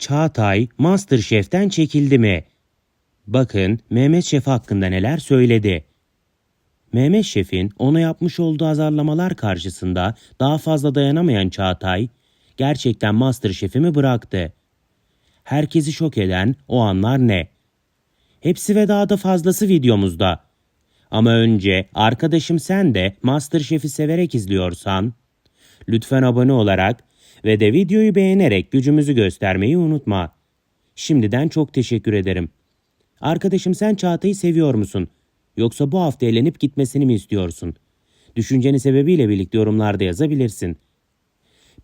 Çağatay Masterchef'ten çekildi mi? Bakın Mehmet Şef hakkında neler söyledi. Mehmet Şef'in ona yapmış olduğu azarlamalar karşısında daha fazla dayanamayan Çağatay gerçekten Masterchef'i mi bıraktı? Herkesi şok eden o anlar ne? Hepsi ve daha da fazlası videomuzda. Ama önce arkadaşım sen de Masterchef'i severek izliyorsan lütfen abone olarak ve de videoyu beğenerek gücümüzü göstermeyi unutma. Şimdiden çok teşekkür ederim. Arkadaşım sen Çağatay'ı seviyor musun? Yoksa bu hafta elenip gitmesini mi istiyorsun? Düşünceni sebebiyle birlikte yorumlarda yazabilirsin.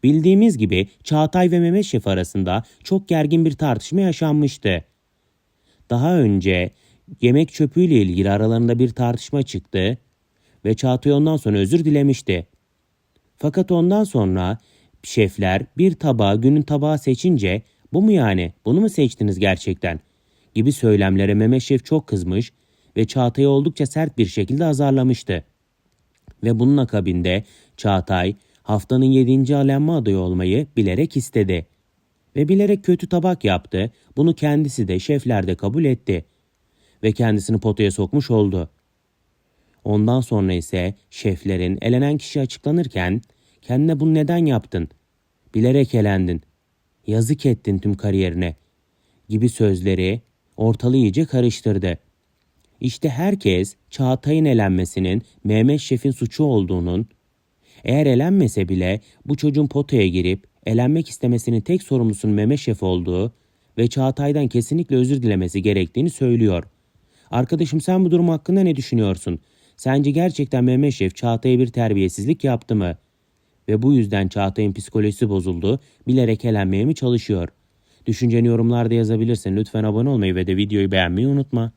Bildiğimiz gibi Çağatay ve Mehmet Şef arasında çok gergin bir tartışma yaşanmıştı. Daha önce yemek çöpüyle ilgili aralarında bir tartışma çıktı ve Çağatay ondan sonra özür dilemişti. Fakat ondan sonra şefler bir tabağı günün tabağı seçince bu mu yani bunu mu seçtiniz gerçekten gibi söylemlere Mehmet Şef çok kızmış ve Çağatay'ı oldukça sert bir şekilde azarlamıştı. Ve bunun akabinde Çağatay haftanın 7. alenme adayı olmayı bilerek istedi. Ve bilerek kötü tabak yaptı. Bunu kendisi de şefler de kabul etti. Ve kendisini potaya sokmuş oldu. Ondan sonra ise şeflerin elenen kişi açıklanırken kendine bunu neden yaptın? Bilerek elendin. Yazık ettin tüm kariyerine gibi sözleri ortalığı iyice karıştırdı. İşte herkes Çağatay'ın elenmesinin Mehmet Şef'in suçu olduğunun, eğer elenmese bile bu çocuğun potaya girip elenmek istemesinin tek sorumlusunun Mehmet Şef olduğu ve Çağatay'dan kesinlikle özür dilemesi gerektiğini söylüyor. Arkadaşım sen bu durum hakkında ne düşünüyorsun? Sence gerçekten Mehmet Şef Çağatay'a bir terbiyesizlik yaptı mı? Ve bu yüzden Çağatay'ın psikolojisi bozuldu, bilerek elenmeye mi çalışıyor? Düşünceni yorumlarda yazabilirsin. Lütfen abone olmayı ve de videoyu beğenmeyi unutma.